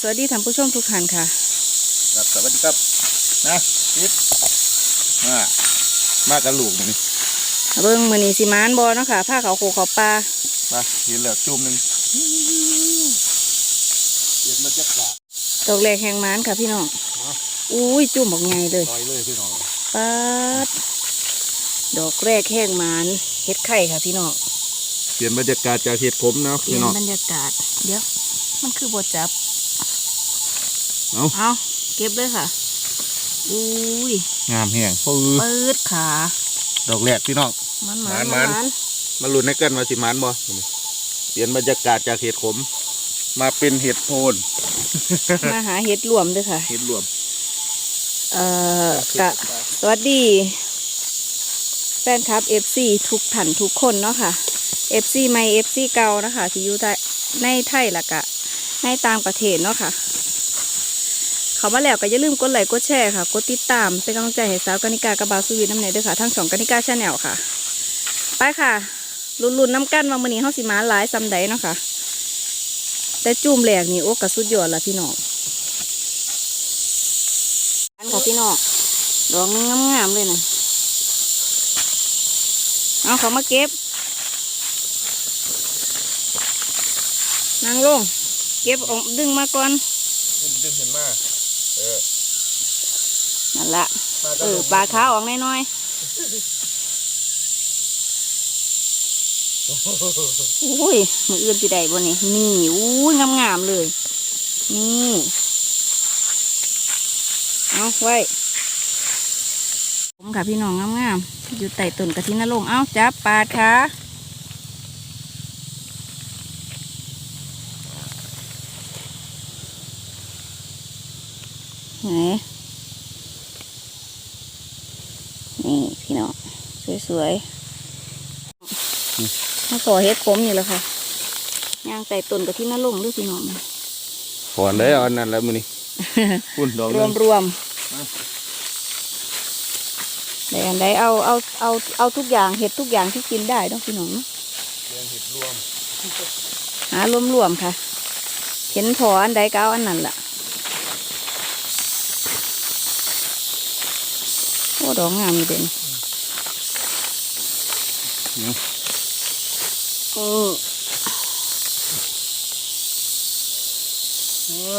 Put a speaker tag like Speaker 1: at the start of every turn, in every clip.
Speaker 1: สวัสดีท่านผู้ชมทุกท่านค่ะ
Speaker 2: ครับสวัสดีครับนะนิดมามากันลูกนี่
Speaker 1: เบิ่งมือนีสิมานบอเนาะค่ะผ้าเขาวโคเขาปลา
Speaker 2: มาเห็นแล้วจุ่มหนึ่งเย็นมันจะกาด
Speaker 1: ดอกแรกแห่งมานค่ะพี่น้องอุ้ยจุ่มบอกไงเลย
Speaker 2: ลอยเลยพี่น้อง
Speaker 1: ปัดดอกแรกแห่งมานเฮ็ดไข่ค่ะพี่น้อง
Speaker 2: เปลี่ยนบรรยากาศจากเห็ดขมนะ
Speaker 1: เปลี่
Speaker 2: พี่
Speaker 1: ยน
Speaker 2: น้อง
Speaker 1: บรรยากาศเดี๋ยวมันคือบดจับ
Speaker 2: เอา
Speaker 1: เอาเก็บเลยค่ะ อุ้ย
Speaker 2: งามแห้งปื้อ
Speaker 1: ปืดขา
Speaker 2: ดอกแรกพี่น้อง
Speaker 1: มัน
Speaker 2: ห
Speaker 1: มั
Speaker 2: มานน
Speaker 1: มั
Speaker 2: มันนมาลุ้นให้กันว่าสิมานบ่เปลี่ยนบรรยากาศจากเห็ดขม มาเป็นเห็ดโพน
Speaker 1: มาหาเห็ดรวมด้วยค่ะ
Speaker 2: เห็ดรวม
Speaker 1: เอ่อกะสวัสดี แฟนคลับ FC ทุกท่านทุกคนเนาะค่ะ FC ใหม่ FC เก่านะคะที่อยู่ไทยในไทยและกะ ในต่างประเทศเนาะค่ะ เขามาแล้วก็อย่าลืมกดไลค์กดแชร์ค่ะ กดติดตามเป็นกำลังใจให้สาวกานิกากระบาสุวิทน้ำเนยด้วยค่ะทั้งสองกานิกาชาแนลค่ะ ไปค่ะลุ้นๆน้ำกันว่ามื้อนี้เฮาสิมาหลายซำใดเนาะค่ะ แต่จุ่มแหลกนี่โอ้กระสุดยอดละพี่น้องอันค่ะพี่น้องดอกงงามๆเลยนะเอาเขามาเก็บนางลง เก็บออกดึงมาก่อน
Speaker 2: ดึงเห็นมาเออ
Speaker 1: นั่น ละเออปลาขาวออกน้อยๆอุ้ยมืออื่นสิได้บ่นี่นี่อุ้ยงามๆเลย นี่เอาไว้ผมค่ะพี่น้องงามๆอยู่ใต้ต้นกระทินนรงค์เอาจับปาดค่ะไหนนี่พี่น้อง สวยๆมาต่อเฮ็ดผมนี่แหละค่ะย่างใต้ต้นกระทินนรงค์ด้วยพี่น้อง
Speaker 2: ถอนได้เอาอันนั้นแล้วมือนี้พุ่นดอก
Speaker 1: ร
Speaker 2: นึ
Speaker 1: ว
Speaker 2: ง
Speaker 1: มรวม
Speaker 2: อะ
Speaker 1: ได้อันใดเอาเอาเอาเอาทุกอย่างเห็ดทุกอย่างที่กินได้เนาะพี่น้องเนาะ
Speaker 2: เรียงเห็ดรวม
Speaker 1: หารวมรวมๆค่ะ เห็นพออันใดก็เอาอันนั้นล่ะโอ้ดอกงามอยู่เด่น อืม
Speaker 2: เอ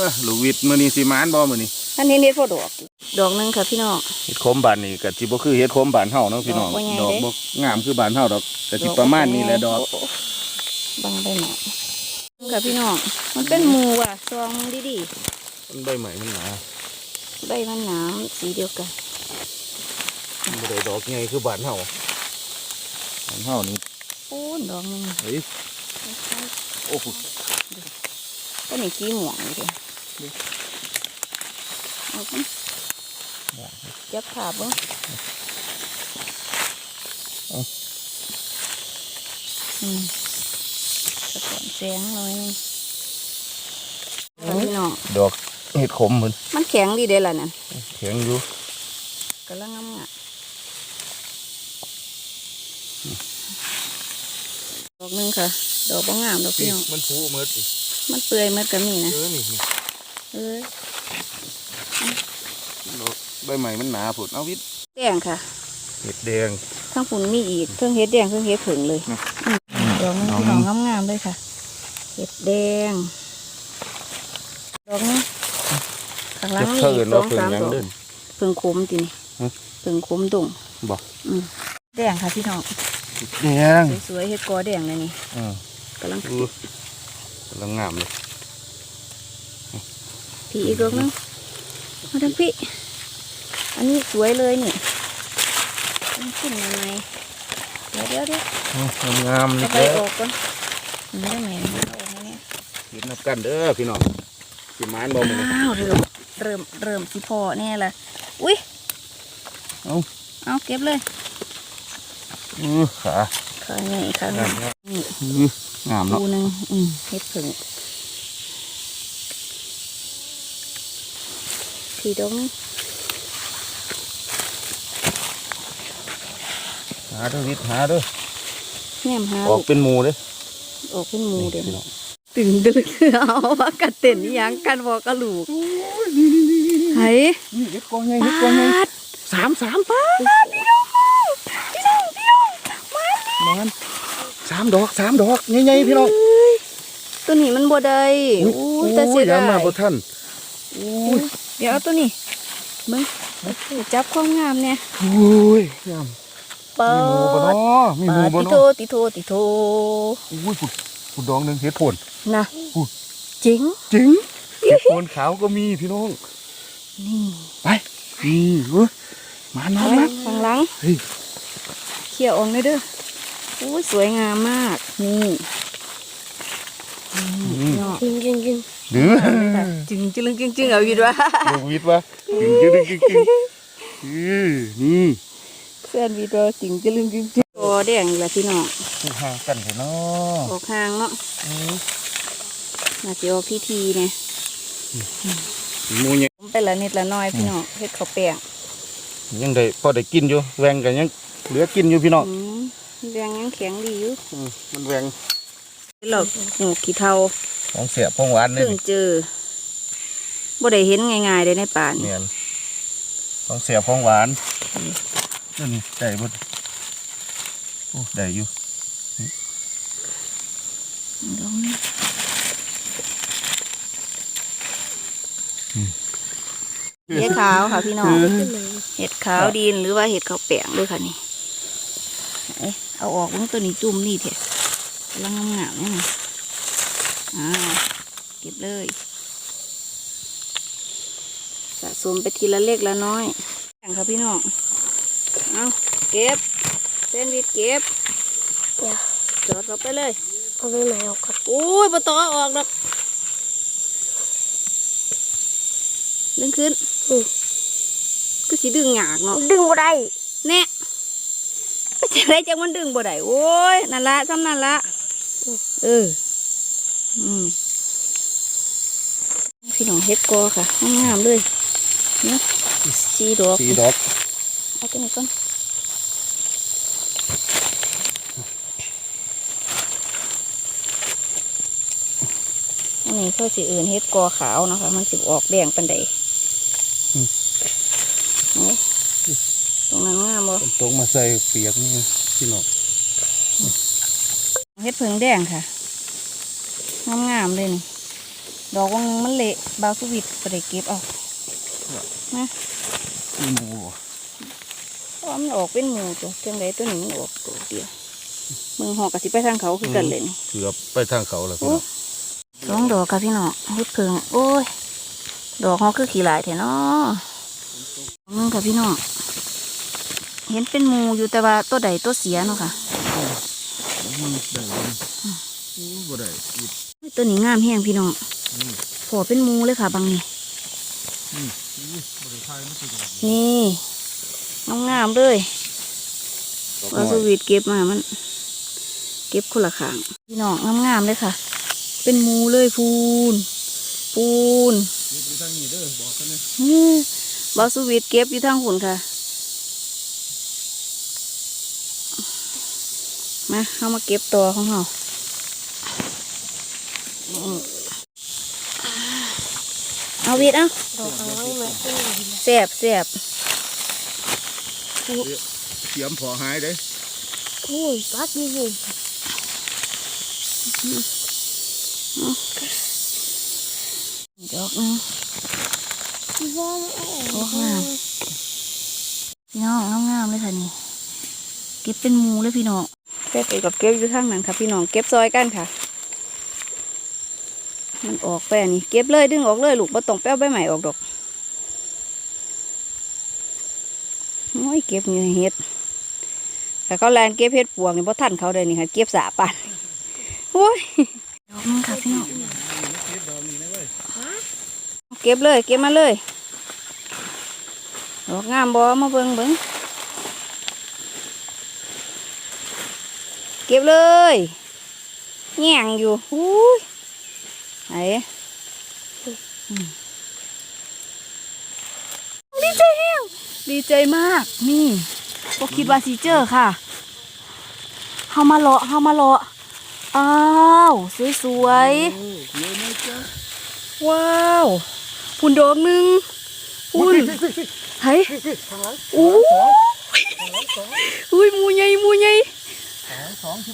Speaker 2: อลูกวิทย์มือนี้สิมานบ่มือนี้
Speaker 1: ท่านเห็นเห็ดพอดอก ดอกหนึงค่ะพี่น้อง
Speaker 2: เห็ดโคมบานนี่ก็สิบ่คือเห็ดโคมบานเฮาเนาะพี่น้อง
Speaker 1: ดอกบ่ใหญ่
Speaker 2: ดอก
Speaker 1: เด้
Speaker 2: บ่งามคือบานเฮาดอกก็สิประมาณนี้แหละดอก
Speaker 1: โโบังได้หน่อยค่ะพี่น้องมันเป็นหมูว่ะซองดีๆ
Speaker 2: มันใบใหม่มันหนา
Speaker 1: ใบมันหนามสีเดียวกัน
Speaker 2: บ่ได้ดอกใหญ่คือบานเฮา บานเฮานี่
Speaker 1: โอ้นดอกหนึง
Speaker 2: เฮ้ยโอ้โห
Speaker 1: ก็นี่สีม่วงเลยเด้เอาไปจับขาบเบ้งอืมสะก่อนแสงหน่อยนึงเอาพี่น้อง
Speaker 2: ดอกเห็ดขมเหมือน
Speaker 1: มันแข็งดีเด้ล่ะนั่น
Speaker 2: แข็งอยู่
Speaker 1: กำลังงามงะดอก หนึงค่ะ ดอกบ่งามดอกพี่น้อง
Speaker 2: มันฟูเมิดอีก
Speaker 1: มันเปื่อยมันก็มีนะ
Speaker 2: เออนี่นี่
Speaker 1: เอ้ย
Speaker 2: ดอกใบใหม่มันหนาผุดเอาวิทย์
Speaker 1: แดงค่ะ
Speaker 2: เห็ดแดง
Speaker 1: ทั้งฝุ่นมีอีกเครื่องเฮ็ดแดงเครื่องเฮ็ดผึ่งเลย
Speaker 2: อืม
Speaker 1: อืมดอกนึง
Speaker 2: ดอก
Speaker 1: พี่
Speaker 2: นึ
Speaker 1: น้องงงามๆเลยค่ะ เห็ดแดงดอกนี้ข้างหล่าง
Speaker 2: จะ
Speaker 1: มี
Speaker 2: เพิ่น
Speaker 1: ส
Speaker 2: ว่า
Speaker 1: อง
Speaker 2: เพิ่น
Speaker 1: สาม
Speaker 2: หยัง
Speaker 1: ดอก
Speaker 2: เดิน
Speaker 1: ผึ่งคมทีนี่
Speaker 2: ฮะ
Speaker 1: ผึ่งคมดุ่ง
Speaker 2: บ่
Speaker 1: อืมแดงค่ะพี่น้อง
Speaker 2: แดง
Speaker 1: สวยๆเห็ดกอแดงเลยนี่
Speaker 2: อืม
Speaker 1: กำลัง
Speaker 2: อือกำลังงามเลย
Speaker 1: พี่อีกดอกนึงมาทำพี่ อันนี้สวยเลยนี่ต้องขึ้นยังไงเดี๋ยวเดี๋ยวเดี๋ยว
Speaker 2: อืมงามๆ
Speaker 1: จะ
Speaker 2: นี่
Speaker 1: ไป
Speaker 2: เด้อ
Speaker 1: ออกก่อนนี่ได้ไหมมันออกไหมเนี่ย
Speaker 2: เห็ดนับกันเด้อพี่น้องสิมานบ่มื้อนี้
Speaker 1: อ้าวเริ่มเริ่มเริ่มสิพอแน่ละอุ้ย
Speaker 2: เอ้า
Speaker 1: เอาเก็บเลย
Speaker 2: อือขา
Speaker 1: ขาใหญ่ขาให
Speaker 2: งา
Speaker 1: ญ่
Speaker 2: ม
Speaker 1: นี่
Speaker 2: อืองามเนาะ
Speaker 1: ปูหนึ่งอืมเฮ็ดผึ่งผีดง
Speaker 2: หาเด้อวิทย์หาเด้อ
Speaker 1: แหนมหา
Speaker 2: ออกเป็นหมูเด้อ
Speaker 1: ออกเป็นหมูเด่น
Speaker 2: พี่น้อง
Speaker 1: ปีดึงดึงเอาว่ากันเต้นอิหยังกันบอกกระลูก
Speaker 2: นี่นี่นี่นี่
Speaker 1: ไห้
Speaker 2: นี่เห็ดกอไง
Speaker 1: ป
Speaker 2: เห็ดกอไงา
Speaker 1: ด
Speaker 2: สามสามปาด
Speaker 1: พี่น้องพี่น้องพี่น้อง มาดิ
Speaker 2: มันสามดอกสามดอกใหญ่ๆพี่น้อง
Speaker 1: เอ้ยตัวนี้มันบ่ได้
Speaker 2: อุ้ย
Speaker 1: อู้แต่เสีย
Speaker 2: ยา
Speaker 1: ดาย
Speaker 2: มาบ่ท่านอุ้ย
Speaker 1: เดี๋ยวเอาตัวนี้มึงจับความงามเนี่ย
Speaker 2: อุ้ยงาม
Speaker 1: เปิ
Speaker 2: มีหมูบ่
Speaker 1: ด
Speaker 2: เนาะมีหมูบ่
Speaker 1: ติโท
Speaker 2: เนาะ
Speaker 1: ติโทติโท
Speaker 2: อุ้ยผุดผุดดองหนึงเห็ดโผน
Speaker 1: นะ
Speaker 2: อู้
Speaker 1: จริง
Speaker 2: จริงเห็ดโผนขาวก็มีพี่น้อง
Speaker 1: นี่
Speaker 2: ไปนี่เว้ยมามา
Speaker 1: เอา
Speaker 2: มา
Speaker 1: ข้างหลัง
Speaker 2: เฮ้ย
Speaker 1: เขี่ยออกเลยเด้อ อู้ยสวยงามมาก นี่
Speaker 2: อืม
Speaker 1: เนาะ
Speaker 3: จริงจริงจริง
Speaker 2: เดือ
Speaker 1: จึงจึงจึงจึงเอาวิดว่า
Speaker 2: ดวิดวะจริงจริงจริงจริงอือนี่
Speaker 1: เพื่อนวิดว่าจึงจึงจึงจึงโอ้แดงอีกแล้วพี่น้อง
Speaker 2: ห่างกันเถอะเนาะ
Speaker 1: ออกห่างเนาะน่าจะออกทีทีเนี่ย
Speaker 2: หมูเนี่ย
Speaker 1: ผมไปละนิดละน้อยพี่น้องเฮ็ดข้าวแป้ง
Speaker 2: ยังได้พอได้กินอยู่แหวงกันยัง เหลือกินอยู่พี่น้อง
Speaker 1: อืมแดงยังแข็งดีอยู่
Speaker 2: อืมมันแหวง
Speaker 1: เราหนูขี้เทา
Speaker 2: ของเสียของหวานนี่
Speaker 1: เพิ่งเจอบ่ได้เห็นง่ายๆเลยในป่านี่
Speaker 2: เนียนของเสียของหวานนั่นนี่ได้บ่โอ้ได้อยู่
Speaker 1: เห็ดขาวค่ะพี่น้อง เห็ดขาวดินหรือว่าเห็ดขาวแป้งด้วยค่ะนี่ เอ๊ะเอาออกมันตัวนี้จุ่มนี่เถอะกำลังงามๆนี่นะอ่าเก็บเลย สะสมไปทีละเล็กละน้อยแบ่งค่ะพี่น้อง เอาเก็บเส้นวิดเก็บ
Speaker 3: เดี๋ยว
Speaker 1: จอดเข้าไปเลย
Speaker 3: เอาไปไหนออกครับ
Speaker 1: อุ้ยปตอออกดอกดึงขึ้น
Speaker 3: อืม
Speaker 1: ก็สิดึงหยากเนาะ
Speaker 3: ดึงบ่ได้
Speaker 1: แน่ไป จะได้จังมันดึงบ่ได้โอ้ยนั่นละทำนั่นละเออ อืมพี่น้องเฮ็ดกอค่ะงามๆเลยเนี่ยสีดอก
Speaker 2: สีดอก
Speaker 1: เอาตัวนี้ก่อนอันนี้เขาสิเอื่นเฮ็ดกอขาวเนาะคะ มันสิออกแดงปันใดนี่ ตรงนั้นงามบ่
Speaker 2: ตรงมาใส่เปียกนี่พี่น้อง
Speaker 1: เฮ็ดเพิงแดงค่ะ งามๆเลยนี่ดอกวางมันเละบาวสวิตไปได้เก็บเอานะ
Speaker 2: มีหมู
Speaker 1: เพราะว่ามันออกเป็นหมูตัวจังไดตัวนี้มันออกตัวเดียวมึงหอกกับสิไปทางเขาคือกันเลยนี่
Speaker 2: เกือบไปทางเขาแล้วพี่น้อง
Speaker 1: สองดอกค่ะพี่น้องเฮ็ดเพิงโอ้ยดอกเขาคือขี้หลายแท้เนาะมึงค่ะพี่น้อง เห็นเป็นหมูอยู่แต่ว่าตัวใดตัวเสียเนาะค่ะ
Speaker 2: มันได้บ่บ่ได้อีก
Speaker 1: ตัวนี้งามแห้งพี่น้องพอเป็นหมูเลยค่ะบางนี่
Speaker 2: นี่บ่ได้ทายมันสิดอก
Speaker 1: นี่งามๆเลย
Speaker 2: ดอก
Speaker 1: วา
Speaker 2: น้
Speaker 1: ส
Speaker 2: อย
Speaker 1: วีทเก็บมามัน เก็บคนละข้างพี่น้องงามๆเลยค่ะ เป็นหมูเลยพูน ปูน
Speaker 2: เก็บอยู่ทางนี้เด้อบอกกันนะ
Speaker 1: อื้อบาสวีทเก็บอยู่ทางหุ่นค่ะ มาเอามาเก็บตัวของเราอืมเอาวีดเอา
Speaker 3: ดอกข้างล่างมาขึ้นมาดีนะ
Speaker 1: เสียบเสียบ
Speaker 2: เตรียมพอหายเด้
Speaker 3: โอ้ยปักนี่นี่
Speaker 1: ดอกหนึง
Speaker 3: ว้าว
Speaker 1: โอ้งามพี่น้องงามๆเลยค่ะนี่ เก็บเป็นหมูเลยพี่น้อง เก็บไปกับเก็บอยู่ทางนั้นค่ะ พี่น้องเก็บซอยกันค่ะ มันออกไปอันนี้เก็บเลยดึงออกเลยลูกบ่ต้องแป้วใบใหม่ออกดอกโอ้ยเก็บเงี้ยเฮ็ดแต่เขาแลนเก็บเฮ็ดปวงนี่บ่ทันเขาเลยนี่ค่ะ เก็บสาปันโอ้ยดอกนึงค่ะพี่น้อง
Speaker 2: เก็บดอกนี้นะเว้ย
Speaker 1: เก็บเลยเก็บมาเลยดอกงามบ่มาเบิ่งเบิ่ง ก็บเลยแง่งอยู่อุ้ยไหนอืมดีใจแห้งดีใจมาก นี่ก็คิดว่าสีเจอค่ะเฮามาเลาะเฮามาเลาะอ้าวสวยๆ
Speaker 2: เยอะนะจ๊ะ
Speaker 1: ว้าวพุ่นดอกหนึ่งพุ่นเฮ้ยอู้อุ้ยหมูใหญ่หมูใหญ่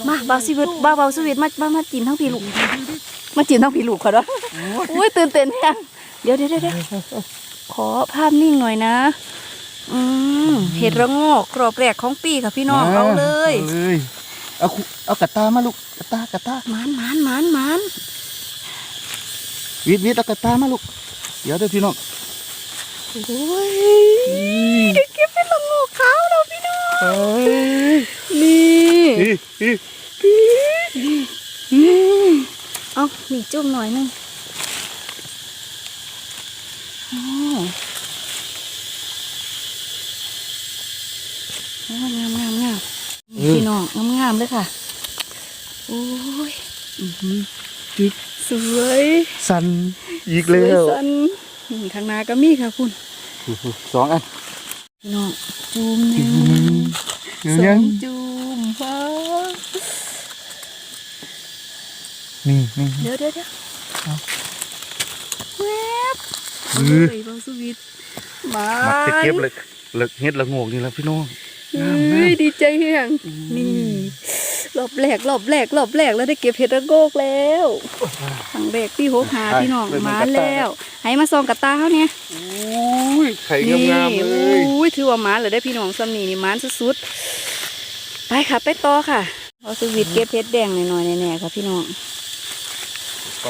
Speaker 1: มาเบาชีวิตเบาเบาชีวิตมามามาจีนทั้งพี่ลูกมาจีนทั้งพี่ลูกเขาด้วยอุ้ยตื่นเต้นแฮงเดี๋ยวเดี๋ยวเดี๋ยวเดี๋ยวขอภาพนิ่งหน่อยนะ อืมเห็ดระโงกกรอบแรกของปีค่ะพี่น้องเอาเลย
Speaker 2: เอาเลยเอาคุเอากระตามาลูกกระตากระตา
Speaker 1: หมานหมานหมานหมาน
Speaker 2: วิดวิดเอากระตามาลูกเดี๋ยวเด้อพี่น้อง
Speaker 1: โอ้ยเดี๋ยวเก็บเป็นระโงกขาวแล้วพี่น้อง
Speaker 2: เอ้ย
Speaker 1: นี่
Speaker 2: อีอี
Speaker 1: เอานี่จุ่มหน่อยหนึงอ๋อโอ้ยงามงามงามพี่น้องงามงามเลยค่ะโอ้ย
Speaker 2: จิ๊บ
Speaker 1: สวย
Speaker 2: สันอีก
Speaker 1: สว
Speaker 2: แล้
Speaker 1: ยวสันนี่ข้างหน้าก็มีค่ะคุณ
Speaker 2: สองอัน
Speaker 1: พี่น้องจุ่มหนึ่ง
Speaker 2: เดี๋ยว
Speaker 1: สอ
Speaker 2: ยัง
Speaker 1: งจุ่มฟ้า
Speaker 2: นี่นี่
Speaker 1: เดี๋ยวเดี๋ยวเดี๋ยวแวบ
Speaker 2: เอ
Speaker 1: เฮ้
Speaker 2: อย
Speaker 1: บางสวิตมา
Speaker 2: มักจะเก็บเลยเลิกเฮ็ดละโงกนี่แหละพี่น้อง
Speaker 1: เฮ้ยดีใจเฮียงนี่ รอบแรกรอบแรกรอบแรกแล้วได้เก็บเห็ดระโงกแล้วครั้งแรกพี่โหกหาพี่น้องมาแล้วให้มาซองกับตาเขาเนี่ย
Speaker 2: อุ้ยไข่งามๆเลย
Speaker 1: อุ้ยถือว่าหมาเลยได้พี่น้องซ้ำนี่นี่หมานสุดๆไปค่ะไปต่อค่ะเอาสวิตเก็บเพชรแดงหน่อยๆแน่ๆค่ะพี่น้อง
Speaker 2: ไป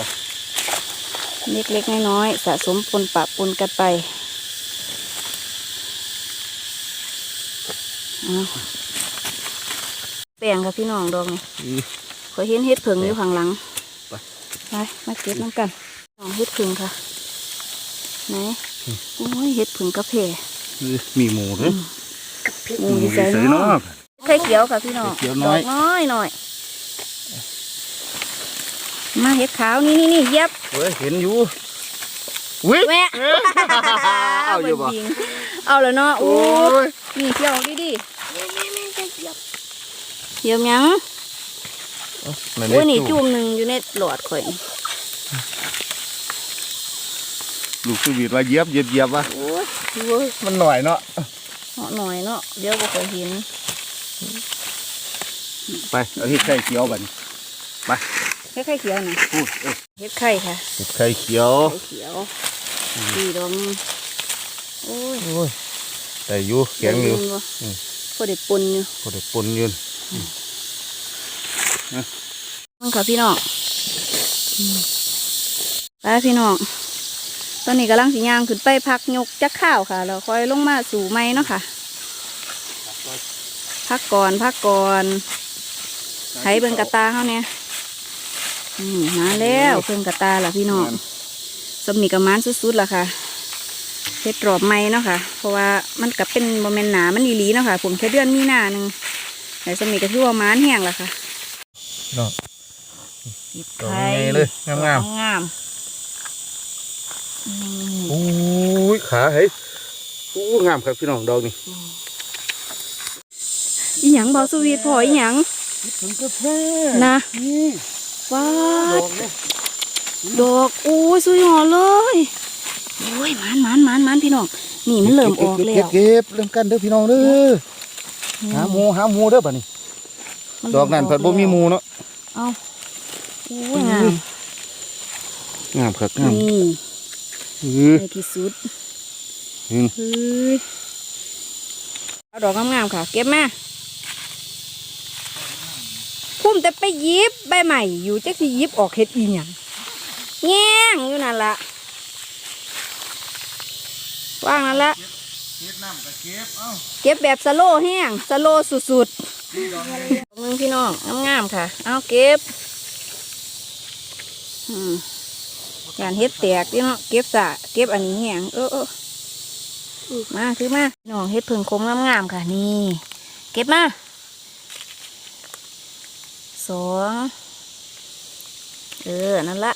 Speaker 1: เล็กๆน้อยๆสะสมปนปะปนกันไปเอา แป้งค่ะพี่น้องดอกนี่
Speaker 2: อือ
Speaker 1: ขอยเห็นเห็ดผึ่งอยู่ข้างหลัง
Speaker 2: ไป
Speaker 1: ไปมาเก็บน้ำกันน้องเห็ดผึ่งค่ะไหนโอ้ยเห็ดผึ่งกระเพา
Speaker 2: นี่มีหมูด้วย
Speaker 1: หมูอยู่ใส่
Speaker 2: ใส่
Speaker 1: เนาะ
Speaker 2: เนาะ
Speaker 1: ไข่เขียวค่ะพี่น้อง
Speaker 2: ไข่เขียวน้อย
Speaker 1: ดกน้อยหน่อยมาเห็ดขาวนี่นี่นี่เย็บ
Speaker 2: เฮ้ยเห็นอยู่อุ้ย
Speaker 1: แม่
Speaker 2: เอาอยู่บ่
Speaker 1: บิ่งบิงเอาแล้วเนาะโอ้
Speaker 2: โอ้ย
Speaker 1: นี่เที่ยวดิดิ
Speaker 3: เที่
Speaker 1: ยวหยัง
Speaker 2: นั่น
Speaker 1: โอ้ยนี่
Speaker 2: จุ่
Speaker 1: จุ่
Speaker 2: ม
Speaker 1: มหนึ่งอยู่ในหลอดข่อยนี่
Speaker 2: ลูกสวีทว่าเหยียบเหยียบเหยียบว่ะ
Speaker 1: โอ้ย
Speaker 2: โอ้ยมันหน่อยเนาะ
Speaker 1: เหาะหน่อยเนาะเดี๋ยวบ่เคยเห็น
Speaker 2: ไปเอาเห็ดไข่เขียวบัดนี้
Speaker 1: เฮ็ดไข่เขียวน่ะ
Speaker 2: พูดเอ้ย
Speaker 1: เฮ็ดไข่ค่ะ
Speaker 2: เห็ดไข่เขียว
Speaker 1: ไข่เขียวดีดอกหนึงโอ้ย
Speaker 2: โอ้ยแต่อยู่แข็งอยู่
Speaker 1: บ่
Speaker 2: อืม
Speaker 1: พอได้ปนอยู่
Speaker 2: พอได้ปนอยืน
Speaker 1: มันค่ะพี่น้องอืมไปพี่น้อง ตอนนี้กำลังสิย่างขึ้นไปพักยกจักข้าวค่ะแล้วค่อยลงมาสู่ไม้เนาะค่ะ พักก่อนพักก่อนไถเบิ่งกระตาเขาเนี่ยอืมมาแล้วเพิ่งกระตาล่ะพี่น้องสมีกระมานสุดๆล่ะค่ะเฮ็ดรอบไม้เนาะค่ะ เพราะว่ามันกับเป็นโมเมนหนามันอีหลีเนาะค่ะ ผมแค่เดือนมีนาหนึ่ง แต่สมีก็ถือว่ามานแห้งล่ะค่ะ
Speaker 2: เนาะ
Speaker 1: ปิด
Speaker 2: ดอก
Speaker 1: ไข่
Speaker 2: ใหญ่เลยงามๆ
Speaker 1: ดอกงามอืม
Speaker 2: โอ้ยขาเฮ้ยโอ้งามครับพี่น้องดอกนี่
Speaker 1: อีหยังบอสวีทพออีหยัง
Speaker 2: ถึงกาแฟ
Speaker 1: นะ
Speaker 2: นี่
Speaker 1: ว้า
Speaker 2: ด
Speaker 1: ด
Speaker 2: อกเนี่ย
Speaker 1: ดอกโอ้ยสุดยอดเลยโอ้ยหมันหมันหมันหมันพี่น้องนี่มันเริ่มออกแล้
Speaker 2: เก็บ
Speaker 1: ว
Speaker 2: เก็บเริ่มกันเด้อพี่น้องเด้อ หาหมูหาหมูเด้อบัดนี้
Speaker 1: มั
Speaker 2: ดอกนั้นเพิ่นบ่มีหมูเนาะ
Speaker 1: เอาโอ้ยงาม
Speaker 2: งามครับงาม
Speaker 1: นี่
Speaker 2: เออ
Speaker 1: ในที่สุด
Speaker 2: อืม
Speaker 1: เฮ้ยเอาดอกงามๆค่ะ เก็บมาพุ่มแต่ไปหยิบใบใหม่อยู่จักสิหยิบออกเฮ็ดอีหยังแง่งอยู่นั่นละว่างนั่นละ
Speaker 2: เก็บน้ำก็เก็บ เอ้า
Speaker 1: เก็บแบบสโลว์แห้งสโลว์สุดๆมึงพี่น้องงามๆค่ะ เอาเก็บอืมยานเฮ็ดแตกพี่น้องเก็บสะเก็บอันนี้แห้งเออเออมาคือมาพี่น้องเฮ็ดเพิ่งคมงามๆค่ะ นี่ เก็บมาสองเออนั่นละ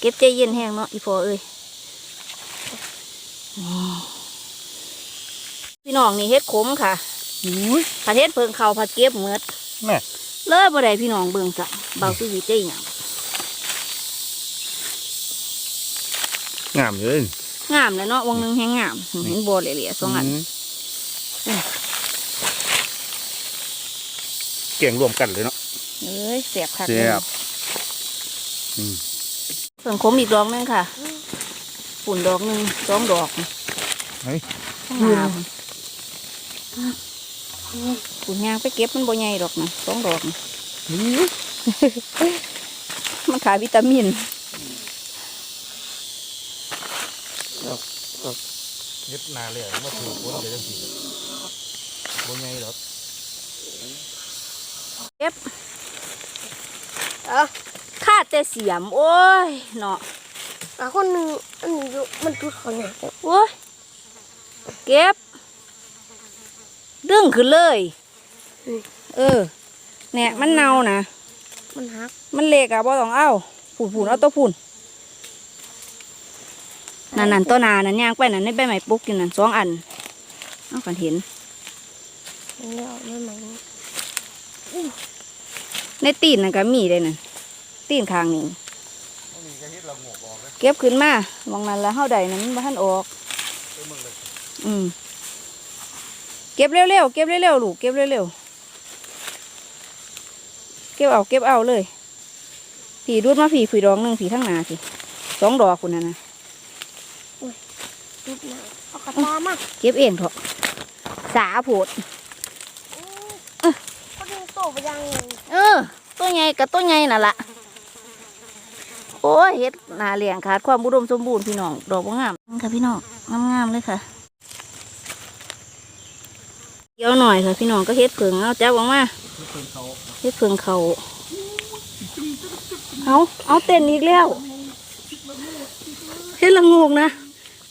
Speaker 1: เก็บใจเย็นแห้งเนาะอีพอเอ้ยนี่พี่ น้องนี่เฮ็ดขมค่ะ
Speaker 2: อุ้ย
Speaker 1: ผัดเฮ็ดเพิงเขาผัดเก็บเหมือด
Speaker 2: แม่
Speaker 1: เลยบ่ได้พี่น้องเบิ่งจ้ะเบาสุวิตได้หยัง
Speaker 2: งามเลย
Speaker 1: งามแล้วเนาะวงหนึงแฮงงามเห็นบ่เหลี่ยๆสองอัน
Speaker 2: มเก่งรวมกันเลยเนาะ
Speaker 1: เอ้ยเสียบคัก
Speaker 2: แซ่บอืม
Speaker 1: เพิ่งคมอีกดอกหนึงค่ะฝุ่นดอกหนึงสองดอก
Speaker 2: เฮ้ย
Speaker 1: งาม ฝุ่นยางไปเก็บมันบ่ใหญ่ดอกนะสองดอกนะมันขายวิตามิน
Speaker 2: ยึดนาเลยมาถูกคนเลยจังซี่บ่ใหญ่ดอก
Speaker 1: เก็บเอาคาดแต่เสียม โอ้ยเนาะ
Speaker 3: อะคนหนึ่งอันนี้อยู่มันจุดเขาเนี่ย
Speaker 1: โอ้ยเก็บ ดึงขึ้นเลย เออ เนี่ย มันเน่านะ
Speaker 3: มันหัก
Speaker 1: มันเล็กอะบ่ต้องเอาผูนผูนเอาตัวผูนนั่นนั่นตัวหนานั่นย่างไปนั่นในใบไม้ปลุกอยู่นั่นสองอันเอากันเห็น
Speaker 3: มันเลี้ยวไม่ไหม
Speaker 1: ในตีนนั่นก็มีเลยนั่นตีนข้างนี้เก็บขึ้นมามองนั่นแล้วเฮาใดนั่นมันบ่ทันออก อืม เก็บเร็วๆเก็บเร็วๆลูกเก็บเร็วๆเก็บเอาเก็บเอาเลย ผีดูดมาผีผีดอกหนึ่งผีทั้งหนาสิสองดอกคุณน่ะนะ
Speaker 3: จุดหนาเอากระตามา
Speaker 1: เก็บเองเถอะสาโผด
Speaker 3: เขาดึงโตไปยังไง
Speaker 1: เออตัวใหญ่กับตัวใหญ่น่ะละโอ้ยเฮ็ดนาเลี้ยงขาดความอุดมสมบูรณ์พี่น้องดอกบ่งามค่ะพี่น้องงามๆเลยค่ะ เกี่ยวหน่อยค่ะพี่น้องก็เฮ็ดเผิงเอาจับออกมาเฮ็ดเผิงเขาเอาเอาเต้นอีกแล้วเฮ็ดละงกนะ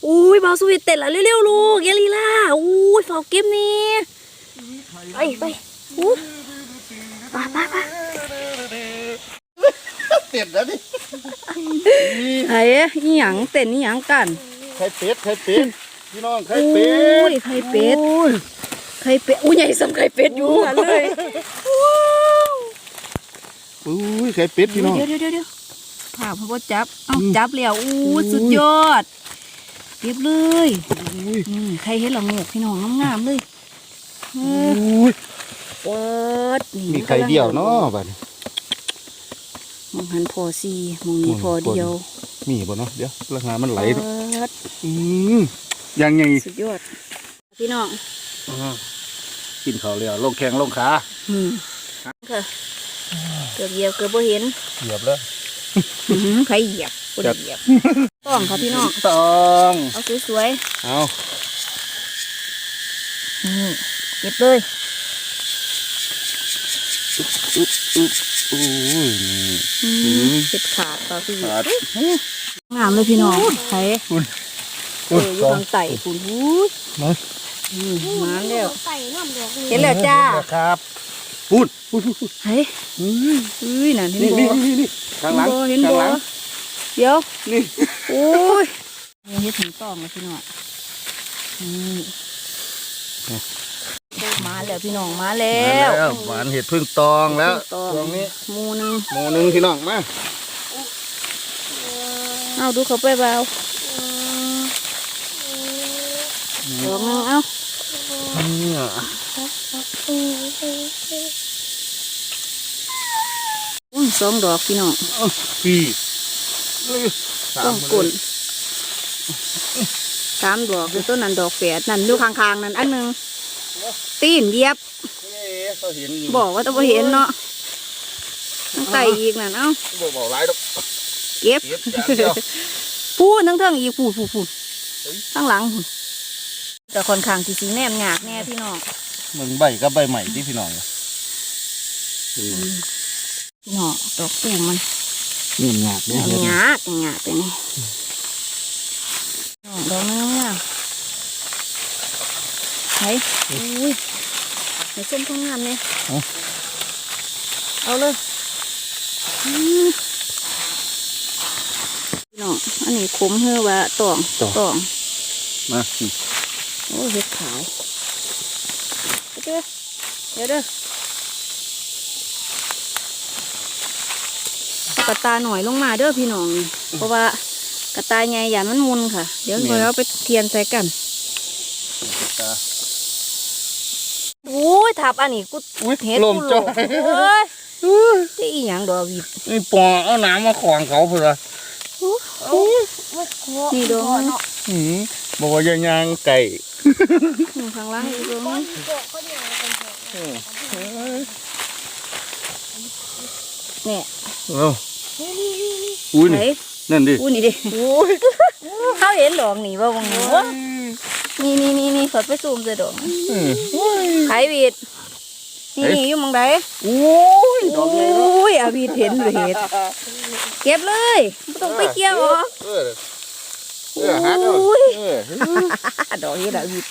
Speaker 1: อุ้ยเบาสวิตเต้นละเร็วๆลูกอยาลีล่าอุ้ยเฝ้าเก็บนี่
Speaker 3: ไปไป
Speaker 1: อู้ไปไปไป
Speaker 2: เต็ดแล้วดิ
Speaker 1: ไอ้อีหยังเต้นอีหยังกัน
Speaker 2: ไข่เป็ดไข่เป็ดพี่น้องไข่
Speaker 1: โอ้
Speaker 2: เป็ด
Speaker 1: ยไข่เป็ด
Speaker 2: โอ้ย
Speaker 1: ไข่เป็ดอู้ใหญ่สำไข่เป็ดอยู่หันเลย
Speaker 2: อุ้ยไข่เป็ดพี่น้อง
Speaker 1: เดี๋ยวเดี๋ยวเดี๋ยวเดี๋ยวผ่าพ่อจับเอ้า
Speaker 2: อืม
Speaker 1: จับแล้วอู้
Speaker 2: อุ้ย
Speaker 1: สุดยอดเก็บเลย
Speaker 2: อุ้ย
Speaker 1: อืมไข่เห็ดละโงกพี่น้องงามๆเลยเออ
Speaker 2: อุ้ย
Speaker 1: เปิดนี่
Speaker 2: มีไข่เดียวเนาะบัดนี้
Speaker 1: มองหันพอซีมองนี้พอเดียว
Speaker 2: มีบ่เนาะเดี๋ยวราคามันไหล
Speaker 1: เปิ
Speaker 2: เนาะ
Speaker 1: ด
Speaker 2: อืมยังไง
Speaker 1: สุดยอดพี่น้อง
Speaker 2: กินข้าวแล้วลงแข้งลงขา
Speaker 1: อืมค่ะเกือบเหยียบเกือบบ่เห็น
Speaker 2: เหยียบแล้ว
Speaker 1: อื้อหือใครเหยียบบ่ได้เหยียบต้องค่ะพี่น้อง
Speaker 2: ต้อง
Speaker 1: เอาสวย
Speaker 2: เอา
Speaker 1: ๆนี่เก็บเลย
Speaker 2: อุ๊บอุ๊บอุ้ยนี่
Speaker 1: อื
Speaker 2: อื
Speaker 1: ม
Speaker 2: ม
Speaker 1: เก็บขาดต่อพี่
Speaker 2: ขาด
Speaker 1: งามเลยพี่น้องไข่
Speaker 2: คุณ
Speaker 1: เอออยู่ทางไต่คุณหูย
Speaker 2: มา
Speaker 1: อืมมาแล้ว
Speaker 3: ใส่น้ำดอก
Speaker 1: เห็นแล้วจ้า
Speaker 2: ครับพูดพูดพูดพูด
Speaker 1: เฮ้ย
Speaker 2: อุ้ย
Speaker 1: อุ้ยนั่นเห็น
Speaker 2: นี่
Speaker 1: บ่
Speaker 2: นี่นี่นี่ข้างหลัง
Speaker 1: เห็น
Speaker 2: ข้า
Speaker 1: บ่
Speaker 2: งหลัง
Speaker 1: เดี๋ยว
Speaker 2: นี่
Speaker 1: โอ้ยนี่เฮ็ดถึงต้องเลยพี่น้องนี่มาแล้วพี่น้องมาแล้
Speaker 2: มาวแล้วหวานเห็ดพึ่งตองแล้ว
Speaker 1: ตอง
Speaker 2: ตรงนี้
Speaker 1: หมูหนึง
Speaker 2: หมูหนึ่งพี่น้องมา
Speaker 1: เอาดูเขาไปเบาดอกหนึงเอา
Speaker 2: เนี่ย
Speaker 1: อุ้ยสองดอกพี่น้อง
Speaker 2: เอาพี่สา
Speaker 1: ต้อ
Speaker 2: ม
Speaker 1: ง
Speaker 2: คน
Speaker 1: กล
Speaker 2: เลย
Speaker 1: สามดอกคือต้นนั้นดอกแฝดนั่นอยู่ข้างๆนั่นอันหนึงตีนเหยียบ
Speaker 2: เอ๊ะเขาเห็นอยู่
Speaker 1: บอกว่าต้องเห็นเนาะต้องไต่อีกนั่นเอ้า
Speaker 2: บอกบอกหลายดอก
Speaker 1: เก็บ
Speaker 2: เก็บจานเดียว
Speaker 1: พูดทั้งเทิงอีกพูดพูดพูดข้างหลังพูด แต่ค่อนข้างสีสีแนมหยากแน่พี่น้อง
Speaker 2: มึงใบกับใบใหม่ที่พี่น้องเนี่ย
Speaker 1: พี่น้องดอกปูมัน
Speaker 2: นี่หยาบเนี่ย
Speaker 1: หยากหยากเลยนี่น้องดอกนึงอะไหนอุ้ยในส้มข้างงามเนี่ยเอาเลยอืมพี่น้องอันนี้ขมเฮือว่าตองตอง
Speaker 2: มานี่
Speaker 1: โอ้เห็ดขาวเดี๋ยวเดี๋ยวเดี๋ยวกระตาหน่อยลงมาเด้อพี่น้องนี่เพราะว่ากระตาใหญ่อย่ามันมุนค่ะ เดี๋ยวเราเอาไปเทียนใส่กัน
Speaker 2: ตา
Speaker 1: อุ้ยทับอันนี้กู
Speaker 2: อุ้ย
Speaker 1: เฮ็ด
Speaker 2: ลม
Speaker 1: กูโหล
Speaker 2: จ้อย
Speaker 1: เอ้ยจะอีหยังดอกวิด
Speaker 2: นี่ปอเอาน้ำมาขวางเขาเพื่อ
Speaker 3: มันโค
Speaker 1: นี่ดอกมัน
Speaker 2: หืม บอกว่าอย่ายางไก่
Speaker 1: อยู่ข้างล่างอีกดอก
Speaker 3: ก้อ
Speaker 1: นึ
Speaker 3: น
Speaker 1: ง
Speaker 3: โกะก็เนี่ยเป็นโกะ
Speaker 2: เออ
Speaker 1: เนี่ย
Speaker 2: เอ้า
Speaker 3: นี่นี่นี่นี่
Speaker 2: อุ้ย
Speaker 1: ไหน
Speaker 2: นี่นั่นดิ
Speaker 1: อู้นี่ดิ
Speaker 2: โอ้ย
Speaker 1: เขาเห็นดอกนี่บ่บางนี่นี่นี่นี่ขอไปซูมใส่ดอก
Speaker 2: เออ
Speaker 1: ไขวีดนี่นี่อยู่หมองใด
Speaker 2: โอ้ยดอกใหญ่เนาะ
Speaker 1: อุ้ยอาวีดเห็นเลยเห็ดเก็บเลยไม่ต้องไปเกี่ยวหรอก
Speaker 2: เออเออฮักเอา
Speaker 1: อุ้ย
Speaker 2: เออ
Speaker 1: ดอกเห็ดอาวีด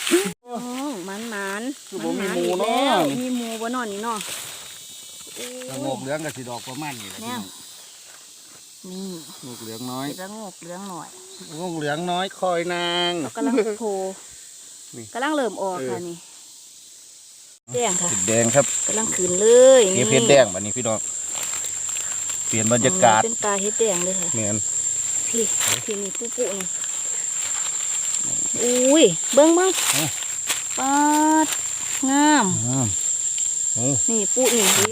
Speaker 1: มันมัน
Speaker 2: คือบ่มี
Speaker 1: น
Speaker 2: หมู่เนาะ
Speaker 1: อีกแล้วมีหมูบ่นอนนี่เนาะ
Speaker 2: ละงกเหลืองกับสีดอกประมาณนี้แหละ
Speaker 1: แนวนี่
Speaker 2: งกเหลืองน้อย
Speaker 1: เห็ดละโงกเหลืองหน่อย
Speaker 2: งกเหลืองน้อยคอยนาง
Speaker 1: กำลังโผล่
Speaker 2: นี่
Speaker 1: กำลังเริ่มออก
Speaker 2: เออ
Speaker 1: ค่ะนี่แดงค่ะ
Speaker 2: เห็ดแดงครับ
Speaker 1: กำลังขึ้นเลย
Speaker 2: เก็บเห็ดแดงแบบนี้พี่น้องเปลี่ยนบรรยากาศ
Speaker 1: เป็นตาเห็ดแดงเลยค่ะ
Speaker 2: เหมือน
Speaker 1: พี่พี่นี่ปุ๊ปุ๊นี่ อุ้ยเบิ้งเบิ้งปาดงาม
Speaker 2: อ่าโอ้
Speaker 1: นี่ปุ๊นี่พี่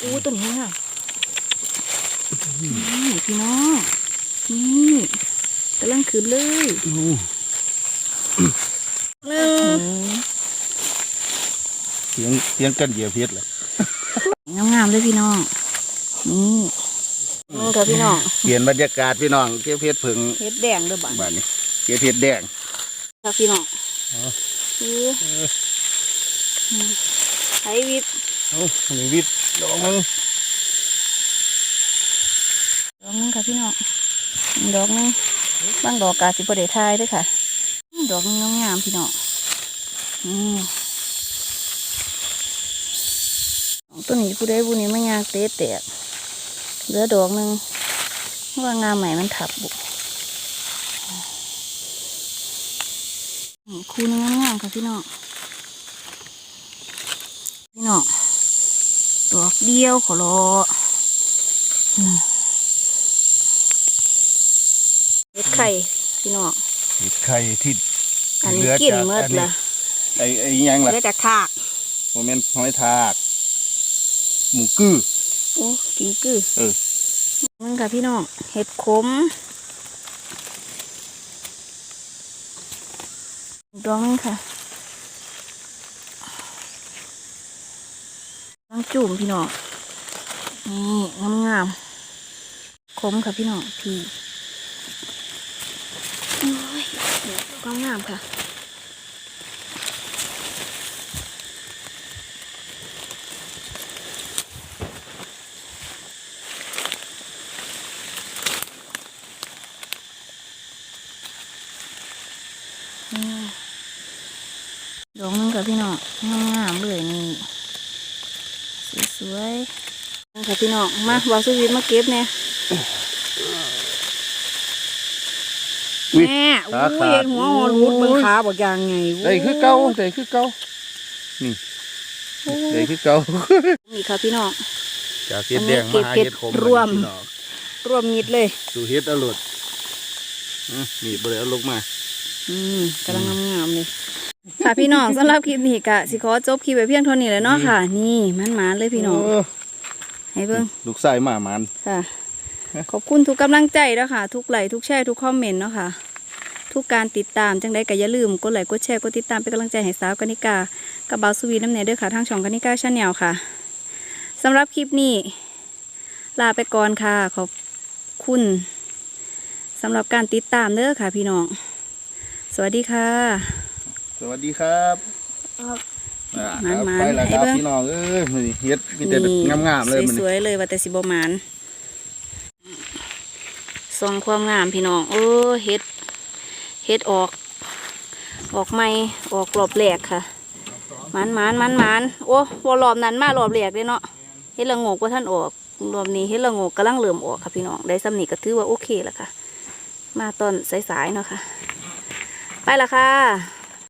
Speaker 1: อู้ตัวนี้งามนี่พี่น้องนี่กำลังขึ้นเลย
Speaker 2: โอ้
Speaker 1: หนึ่ง
Speaker 2: เสียงเสียงกันเหยียบเห็ดเลย
Speaker 1: งามๆเลยพี่น้องนี่นี่ค่ะพี่น้อง
Speaker 2: เปลี่ยนบรรยากาศพี่น้องเก็บเห็ดผึ่ง
Speaker 1: เห็ดแดงเด้อบ้าน
Speaker 2: บ้านนี้เก็บเห็ดแดง
Speaker 1: ค่ะพี่น้อง
Speaker 2: อ๋อ
Speaker 1: คือไอวิทย์
Speaker 2: โอ้นี่วิทย์ดอกมึง
Speaker 1: ดอกหนึงค่ะพี่น้องดอกหนึงบางดอกกาสิบประเดทายเด้วยค่ะ ดอกงามๆพี่น้องนี่ต้นนี้ผู้ใดผู้นี้ไม่ยากเตะแตกเหลือดอกหนึ่งว่างามใหม่มันถับบุนี่คู่นึงงามๆ ค่ะพี่น้อง พี่น้องดอกเดียวขอรออืมเห็ดไข่พี่น้อง
Speaker 2: เห็ดไข่ที่
Speaker 1: อันนี้
Speaker 2: เหลือ
Speaker 1: กิน
Speaker 2: จาก
Speaker 1: เมื่อ
Speaker 2: อันนี้
Speaker 1: ละ
Speaker 2: ไอ้ไอ้หยังล่ะ
Speaker 1: เหลือจากถาก
Speaker 2: โมเมนต์หอยทาก หมูกื้อ
Speaker 1: โอ้กินกือ
Speaker 2: เออ
Speaker 1: มึงค่ะพี่น้องเห็ดขมดองนึงค่ะต้อง จุ่มพี่น้องนี่งามงามๆขมค่ะพี่น้องพี่โอ้ยเดี๋ยวความงามค่ะดอกนึงค่ะพี่น้องงามๆเลยนี่ วยๆนี่ค่ะพี่น้องมาบอสวิตมาเก็บเนี่ยแม่อู้ยหัวหอรูดเบิ่งขาบอกยังไง
Speaker 2: ได้คือเก่าได้คือเก่านี่ได้คือเก่า
Speaker 1: นี่ค่ะพี่น้อง
Speaker 2: จากเห็ดแดงมาหา
Speaker 1: อันนี้เก็บ
Speaker 2: เห็ดขม
Speaker 1: รวม
Speaker 2: พี่น้อง
Speaker 1: รวมมิดเลย
Speaker 2: สู่เห็ดอรุณอืมนี่บ่ได้เอาลงมา
Speaker 1: อืมกำลังงามๆเลย ค่ะพี่น้องสำหรับคลิปนี้กะสิขอจบคลิปไปเพียงเท่านี้เลยเนาะค่ะ นี่มันหมานๆเลยพี่น้อง
Speaker 2: เออ
Speaker 1: ให้เบิ่ง
Speaker 2: ลูกชายหมามัน
Speaker 1: ค่ะ ขอบคุณทุกกำลังใจแล้วค่ะ ทุกไลค์ทุกแชร์ทุกคอมเมนต์เนาะค่ะ ทุกการติดตามจังใดก็อย่าลืมกดไลค์กดแชร์กดติดตามเป็นกำลังใจให้สาวกนิกากับบาวสวีน้ำเนยด้วยค่ะทางช่องกนิกาชาแนลค่ะสำหรับคลิปนี้ ลาไปก่อนค่ะ ขอบคุณสำหรับการติดตามเด้อค่ะ พี่น้อง สวัสดีค่ะ
Speaker 2: สวัสดีครับ
Speaker 3: ครับ
Speaker 2: อ่า
Speaker 1: หมานๆ
Speaker 2: ไปแล้วครับ
Speaker 1: ให้เบิ่ง
Speaker 2: พี่น้องเอ้ยมื้อนี้เฮ็ดมีแต่งามๆเลยมัน
Speaker 1: สวยๆเลยว่าแต่สิบหมานส่องความงามพี่น้องเออเฮ็ดเฮ็ดออก ออกไม่ออกรอบแหลกค่ะหมันหมันหมันหมันโอ้วรอบนั้นมารอบแหลกเลยเนาะเฮ็ดละโงกว่าท่านออกรอบนี้เฮ็ดละโงกกำลังเริ่มออกค่ะพี่น้องได้สำนีก็ถือว่าโอเคแล้วค่ะ มาตอนสายๆเนาะค่ะ ไปละค่ะ